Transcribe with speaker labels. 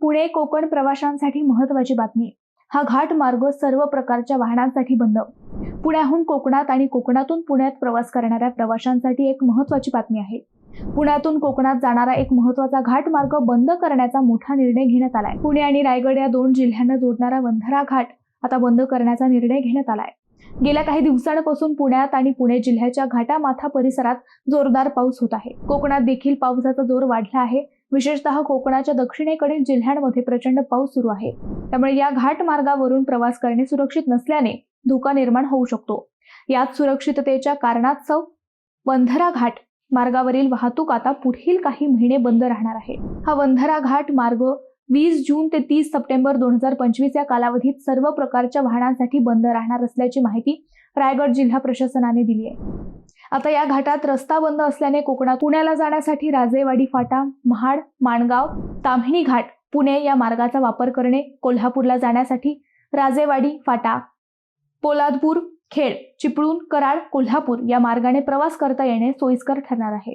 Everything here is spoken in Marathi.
Speaker 1: पुणे कोकण प्रवाशांसाठी महत्वाची बातमी. हा घाट मार्ग सर्व प्रकारच्या वाहनांसाठी बंद. पुण्याहून कोकणात आणि कोकणातून पुण्यात प्रवास करणाऱ्या प्रवाशांसाठी एक महत्वाची बातमी आहे. पुण्यातून कोकणात जाणारा एक महत्त्वाचा घाट मार्ग बंद करण्याचा मोठा निर्णय घेण्यात आलाय. पुणे आणि रायगड या दोन जिल्ह्यांना जोडणारा बंधारा घाट आता बंद करण्याचा निर्णय घेण्यात आलाय. गेल्या काही दिवसांपासून पुण्यात आणि पुणे जिल्ह्याच्या घाटामाथा परिसरात जोरदार पाऊस होत आहे. कोकणात देखील पावसाचा जोर वाढला आहे. विशेषतः कोकणाच्या दक्षिणेकडील जिल्ह्यांमध्ये प्रचंड पाऊस सुरू आहे. त्यामुळे या घाट मार्गावरून प्रवास करणे सुरक्षित नसल्याने धोका निर्माण होऊ शकतो. यात सुरक्षिततेच्या कारणास्तव बंधरा घाट मार्गावरील वाहतूक आता पुढील काही महिने बंद राहणार आहे. हा बंधरा घाट मार्ग वीस जून ते तीस सप्टेंबर दोन हजार पंचवीस या कालावधीत सर्व प्रकारच्या वाहनांसाठी बंद राहणार असल्याची माहिती रायगड जिल्हा प्रशासनाने दिली आहे. आता या घाटात रस्ता बंद असल्याने कोकणात पुण्याला जाण्यासाठी राजेवाडी फाटा महाड माणगाव ताम्हिणी घाट पुणे या मार्गाचा वापर करणे कोल्हापूरला जाण्यासाठी राजेवाडी फाटा पोलादपूर खेड चिपळूण कराड कोल्हापूर या मार्गाने प्रवास करता येणे सोयीस्कर ठरणार आहे.